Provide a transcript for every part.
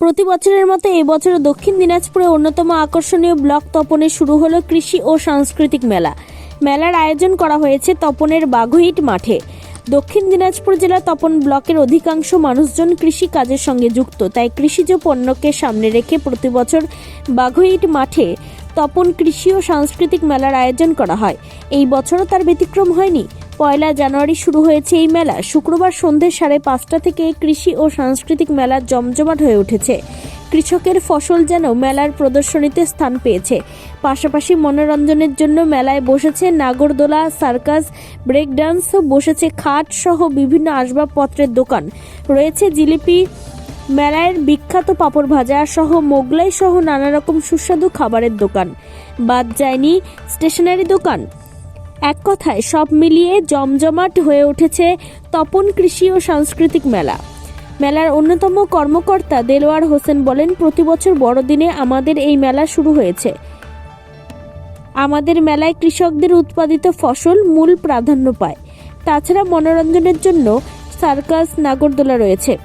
প্রতি বছরের মতো এবছর দক্ষিণ দিনাজপুরে অন্যতম আকর্ষণীয় ব্লক তপনে শুরু হলো কৃষি ও সাংস্কৃতিক মেলা। মেলার আয়োজন করা হয়েছে তপনের বাঘইট মাঠে। দক্ষিণ দিনাজপুর জেলা তপন ব্লকের অধিকাংশ মানুষজন কৃষি কাজের সঙ্গে যুক্ত, তাই কৃষিজ পণ্যকে সামনে রেখে প্রতি বছর বাঘইট মাঠে তপন কৃষি ও সাংস্কৃতিক মেলার আয়োজন করা হয়। এই বছরও তার ব্যতিক্রম হয়নি। পয়লা জানুয়ারি শুরু হয়েছে এই মেলা। শুক্রবার সন্ধ্যে সাড়ে পাঁচটা থেকে কৃষি ও সাংস্কৃতিক মেলা জমজমাট হয়ে উঠেছে। কৃষকের ফসল যেন মেলার প্রদর্শনীতে স্থান পেয়েছে। পাশাপাশি মনোরঞ্জনের জন্য মেলায় বসেছে নাগরদোলা, সার্কাস ব্রেক ডান্স বসেছে খাট সহ বিভিন্ন আসবাবপত্রের দোকান। রয়েছে জিলিপি, মেলায় বিখ্যাত পাপড় ভাজা সহ মোগলাই সহ নানা রকম সুস্বাদু খাবারের দোকান। বাদ যায়নি স্টেশনারি দোকান। এক কথায় সব মিলিয়ে জমজমাট হয়ে উঠেছে তপন কৃষি ও সাংস্কৃতিক মেলা। মেলার অন্যতম কর্মকর্তা দেলোয়ার হোসেন বলেন, প্রতি বছর বড়দিনে আমাদের এই মেলা শুরু হয়েছে। আমাদের মেলায় কৃষকদের উৎপাদিত ফসল মূল প্রাধান্য পায়। তাছাড়া মনোরঞ্জনের জন্য সার্কাস নাগরদোলা রয়েছে।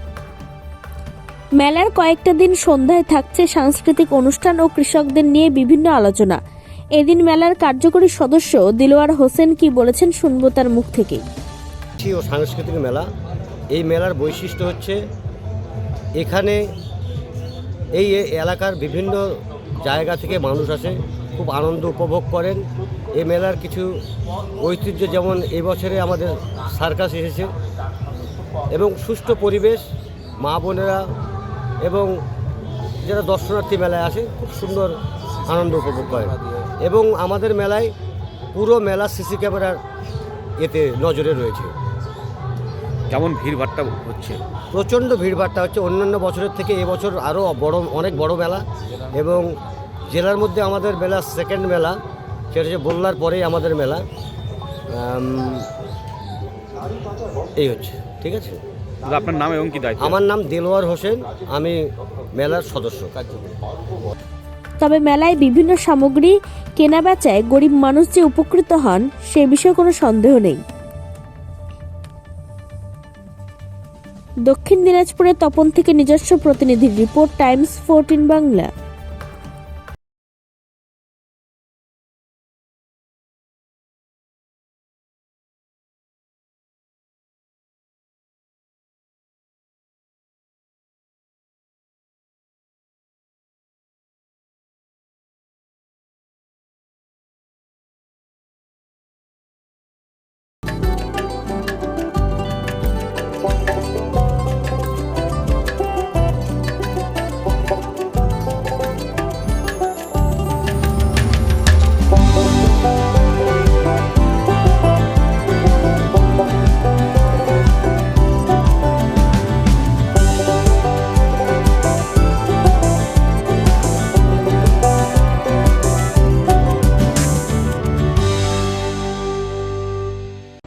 মেলার কয়েকটা দিন সন্ধ্যায় থাকছে সাংস্কৃতিক অনুষ্ঠান ও কৃষকদের নিয়ে বিভিন্ন আলোচনা। এদিন মেলার কার্যকরী সদস্য দিলোয়ার হোসেন কি বলেছেন শুনব তার মুখ থেকে ও সাংস্কৃতিক মেলা। এই মেলার বৈশিষ্ট্য হচ্ছে এখানে এই এলাকার বিভিন্ন জায়গা থেকে মানুষ আসে, খুব আনন্দ উপভোগ করেন। এই মেলার কিছু ঐতিহ্য যেমন এবছরে আমাদের সার্কাস এসেছে এবং সুষ্ঠু পরিবেশ, মা বোনেরা এবং যারা দর্শনার্থী মেলায় আসে, খুব সুন্দর আনন্দ উপভোগ করেন। এবং আমাদের মেলায় পুরো মেলা সিসি ক্যামেরার এতে নজরে রয়েছে। কেমন ভিড়ভাট্টা হচ্ছে? প্রচণ্ড ভিড়ভাট্টা হচ্ছে। অন্যান্য বছরের থেকে এবছর আরও বড় অনেক বড় মেলা এবং জেলার মধ্যে আমাদের মেলা সেকেন্ড মেলা সেটা হচ্ছে বললার পরেই আমাদের মেলা। এই হচ্ছে ঠিক আছে? আপনার নাম এবং কি দায়িত্ব? আমার নাম দেলোয়ার হোসেন আমি মেলার সদস্য। তবে মেলায় বিভিন্ন সামগ্রী কেনা বেচায় গরিব মানুষ যে উপকৃত হন, সে বিষয়ে কোনো সন্দেহ নেই। দক্ষিণ দিনাজপুরের তপন থেকে নিজস্ব প্রতিনিধির রিপোর্ট, টাইমস ফোরটিন বাংলা।